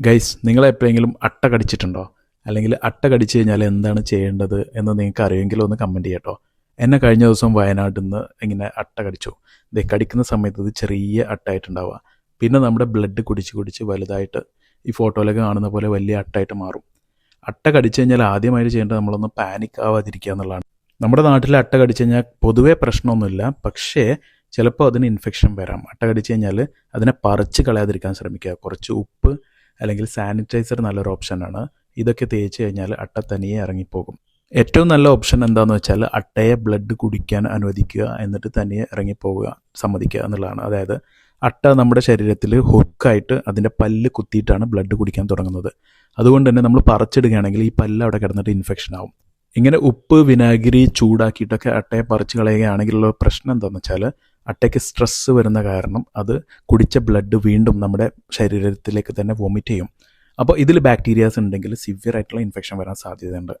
Guys നിങ്ങൾ എപ്പോഴെങ്കിലും അട്ട കടിച്ചിട്ടുണ്ടോ? അല്ലെങ്കിൽ അട്ട കടിച്ചു കഴിഞ്ഞാൽ എന്താണ് ചെയ്യേണ്ടത് എന്ന് നിങ്ങൾക്ക് അറിയുമെങ്കിൽ ഒന്ന് കമന്റ് ചെയ്യട്ടോ. എന്നെ കഴിഞ്ഞ ദിവസം വയനാട്ടിൽ നിന്ന് ഇങ്ങനെ അട്ട കടിച്ചു. ദേ കടിക്കുന്ന സമയത്ത് ഇത് ചെറിയ അട്ടായിട്ടുണ്ടാവുക. പിന്നെ നമ്മുടെ ബ്ലഡ് കുടിച്ച് കുടിച്ച് വലുതായിട്ട് ഈ ഫോട്ടോയിലൊക്കെ കാണുന്ന പോലെ വലിയ അട്ടായിട്ട് മാറും. അട്ട കടിച്ചു കഴിഞ്ഞാൽ ആദ്യമായിട്ട് ചെയ്യേണ്ടത് നമ്മളൊന്ന് പാനിക് ആവാതിരിക്കുക എന്നുള്ളതാണ്. നമ്മുടെ നാട്ടിൽ അട്ട കടിച്ചു കഴിഞ്ഞാൽ പൊതുവേ പ്രശ്നമൊന്നുമില്ല. പക്ഷേ ചിലപ്പോൾ അതിന് ഇൻഫെക്ഷൻ വരാം. അട്ട കടിച്ചു കഴിഞ്ഞാൽ അതിനെ പറിച്ച് കളയാതിരിക്കാൻ ശ്രമിക്കുക. കുറച്ച് ഉപ്പ് അല്ലെങ്കിൽ സാനിറ്റൈസർ നല്ലൊരു ഓപ്ഷനാണ് ഇതൊക്കെ തേച്ച് കഴിഞ്ഞാൽ അട്ട തനിയെ ഇറങ്ങിപ്പോകും. ഏറ്റവും നല്ല ഓപ്ഷൻ എന്താണെന്ന് വെച്ചാൽ അട്ടയെ ബ്ലഡ് കുടിക്കാൻ അനുവദിക്കുക എന്നിട്ട് തനിയെ ഇറങ്ങിപ്പോവുക സമ്മതിക്കുക എന്നുള്ളതാണ്. അതായത് അട്ട നമ്മുടെ ശരീരത്തിൽ ഹുക്കായിട്ട് അതിന്റെ പല്ല് കുത്തിയിട്ടാണ് ബ്ലഡ് കുടിക്കാൻ തുടങ്ങുന്നത്. അതുകൊണ്ട് തന്നെ നമ്മൾ പറിച്ചിടുകയാണെങ്കിൽ ഈ പല്ല് അവിടെ കിടന്നിട്ട് ഇൻഫെക്ഷൻ ആവും. ഇങ്ങനെ ഉപ്പ് വിനാഗിരി ചൂടാക്കിയിട്ടൊക്കെ അട്ടയെ പറിച്ച് കളയുകയാണെങ്കിലുള്ള പ്രശ്നം എന്താണെന്ന് വെച്ചാൽ അട്ടയ്ക്ക് സ്ട്രെസ്സ് വരുന്ന കാരണം അത് കുടിച്ച ബ്ലഡ് വീണ്ടും നമ്മുടെ ശരീരത്തിലേക്ക് തന്നെ വോമിറ്റ് ചെയ്യും. അപ്പോൾ ഇതിൽ ബാക്ടീരിയാസ് ഉണ്ടെങ്കിൽ സിവിയർ ആയിട്ടുള്ള ഇൻഫെക്ഷൻ വരാൻ സാധ്യതയുണ്ട്.